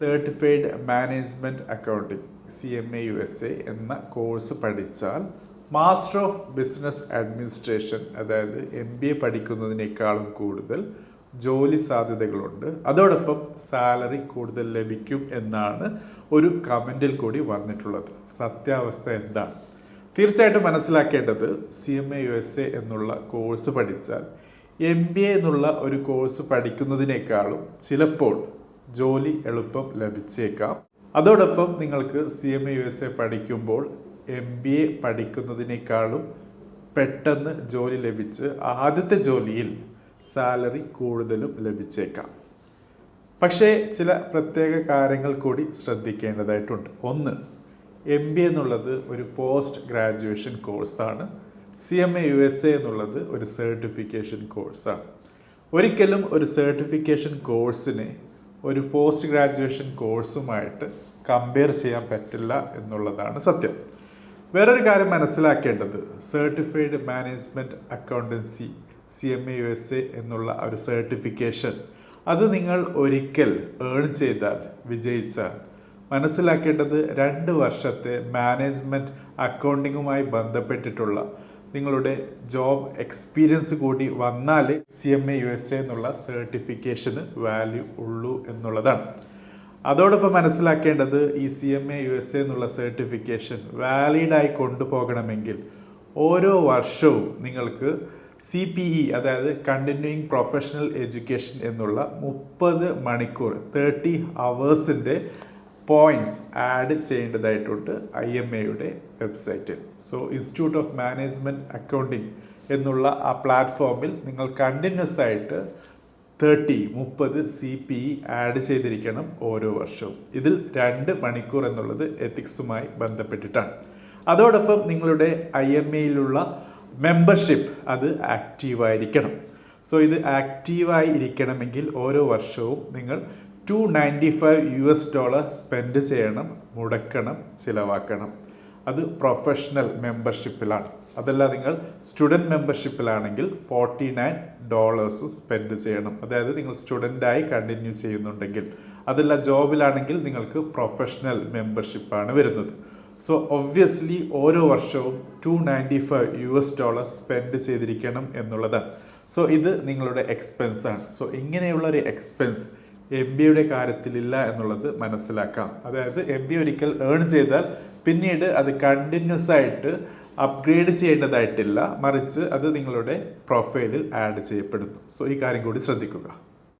Certified management accounting C M A U S A എന്ന course പഠിച്ചാൽ master of business administration അതായത് M B A പഠിക്കുന്നതിനേക്കാളും കൂടുതൽ ജോലി സാധ്യതകളുണ്ട്. അതോടൊപ്പം സാലറി കൂടുതൽ ലഭിക്കും എന്നാണ് ഒരു കമന്റിൽ കൂടി വന്നിട്ടുള്ളത്. സത്യാവസ്ഥ എന്താണ്? തീർച്ചയായിട്ടും മനസ്സിലാക്കേണ്ടത് C M A U S A എന്നുള്ള കോഴ്സ് പഠിച്ചാൽ എം ബി എ എന്നുള്ള ഒരു കോഴ്സ് പഠിക്കുന്നതിനേക്കാളും ചിലപ്പോൾ ജോലി എളുപ്പം ലഭിച്ചേക്കാം. അതോടൊപ്പം നിങ്ങൾക്ക് C M A U S A പഠിക്കുമ്പോൾ എം ബി എ പഠിക്കുന്നതിനേക്കാളും പെട്ടെന്ന് ജോലി ലഭിച്ച് ആദ്യത്തെ ജോലിയിൽ സാലറി കൂടുതലും ലഭിച്ചേക്കാം. പക്ഷേ ചില പ്രത്യേക കാര്യങ്ങൾ കൂടി ശ്രദ്ധിക്കേണ്ടതായിട്ടുണ്ട്. ഒന്ന് എം ബി എന്നുള്ളത് ഒരു പോസ്റ്റ് ഗ്രാജുവേഷൻ കോഴ്സാണ്. C M A U S A എന്നുള്ളത് ഒരു സർട്ടിഫിക്കേഷൻ കോഴ്സാണ്. ഒരിക്കലും ഒരു സർട്ടിഫിക്കേഷൻ കോഴ്സിനെ ഒരു പോസ്റ്റ് ഗ്രാജുവേഷൻ കോഴ്സുമായിട്ട് കമ്പയർ ചെയ്യാൻ പറ്റില്ല എന്നുള്ളതാണ് സത്യം. വേറൊരു കാര്യം മനസ്സിലാക്കേണ്ടത്. Certified management accountancy C M A U S A എന്നുള്ള ഒരു സർട്ടിഫിക്കേഷൻ അത് നിങ്ങൾ ഒരിക്കൽ ഏൺ ചെയ്താൽ വിജയിച്ചാൽ മനസ്സിലാക്കേണ്ടത് രണ്ട് വർഷത്തെ മാനേജ്മെന്റ് അക്കൗണ്ടിങ്ങുമായി ബന്ധപ്പെട്ടിട്ടുള്ള നിങ്ങളുടെ ജോബ് എക്സ്പീരിയൻസ് കൂടി വന്നാൽ C M A U S A എന്നുള്ള സർട്ടിഫിക്കേഷന് വാല്യൂ ഉള്ളൂ എന്നുള്ളതാണ്. അതോടൊപ്പം മനസ്സിലാക്കേണ്ടത് ഈ C M A U S A എന്നുള്ള സർട്ടിഫിക്കേഷൻ വാലിഡായി കൊണ്ടുപോകണമെങ്കിൽ ഓരോ വർഷവും നിങ്ങൾക്ക് സി പി ഇ അതായത് കണ്ടിന്യൂയിങ് പ്രൊഫഷണൽ എഡ്യൂക്കേഷൻ എന്നുള്ള മുപ്പത് മണിക്കൂർ തേർട്ടി അവേഴ്സിന്റെ പോയിന്റ്സ് ആഡ് ചെയ്യേണ്ടതായിട്ടുണ്ട് ഐ എം എയുടെ വെബ്സൈറ്റിൽ so institute of management accounting എന്നുള്ള ആ പ്ലാറ്റ്ഫോമിൽ നിങ്ങൾ കണ്ടിന്യൂസ് ആയിട്ട് തേർട്ടി മുപ്പത് സി പി ഇ ആഡ് ചെയ്തിരിക്കണം ഓരോ വർഷവും. ഇതിൽ രണ്ട് മണിക്കൂർ എന്നുള്ളത് എത്തിക്സുമായി ബന്ധപ്പെട്ടിട്ടാണ്. അതോടൊപ്പം നിങ്ങളുടെ ഐ എം എയിലുള്ള മെമ്പർഷിപ്പ് അത് ആക്റ്റീവായിരിക്കണം സോ ഇത് ആക്റ്റീവായി ഇരിക്കണമെങ്കിൽ ഓരോ വർഷവും നിങ്ങൾ two ninety five U S dollar spend ചെയ്യണം മുടക്കണം ചിലവാക്കണം. അത് പ്രൊഫഷണൽ മെമ്പർഷിപ്പിലാണ് അതല്ല നിങ്ങൾ സ്റ്റുഡന്റ് മെമ്പർഷിപ്പിലാണെങ്കിൽ ഫോർട്ടി നയൻ ഡോളേഴ്സ് സ്പെൻഡ് ചെയ്യണം. അതായത് നിങ്ങൾ സ്റ്റുഡന്റായി കണ്ടിന്യൂ ചെയ്യുന്നുണ്ടെങ്കിൽ. അതല്ല ജോബിലാണെങ്കിൽ നിങ്ങൾക്ക് പ്രൊഫഷണൽ മെമ്പർഷിപ്പാണ് വരുന്നത്. സോ ഒബ്വിയസ്ലി ഓരോ വർഷവും two ninety five U S dollar spend ചെയ്തിരിക്കണം എന്നുള്ളതാണ്. സോ ഇത് നിങ്ങളുടെ എക്സ്പെൻസാണ് സോ ഇങ്ങനെയുള്ള ഒരു എക്സ്പെൻസ് എം ബിയുടെ കാര്യത്തിലില്ല എന്നുള്ളത് മനസ്സിലാക്കാം. അതായത് എം ബി ഒരിക്കൽ ഏൺ ചെയ്താൽ പിന്നീട് അത് കണ്ടിന്യൂസ് ആയിട്ട് അപ്ഗ്രേഡ് ചെയ്യേണ്ടതായിട്ടില്ല. മറിച്ച് അത് നിങ്ങളുടെ പ്രൊഫൈലിൽ ആഡ് ചെയ്യപ്പെടുന്നു. സോ ഈ കാര്യം കൂടി ശ്രദ്ധിക്കുക.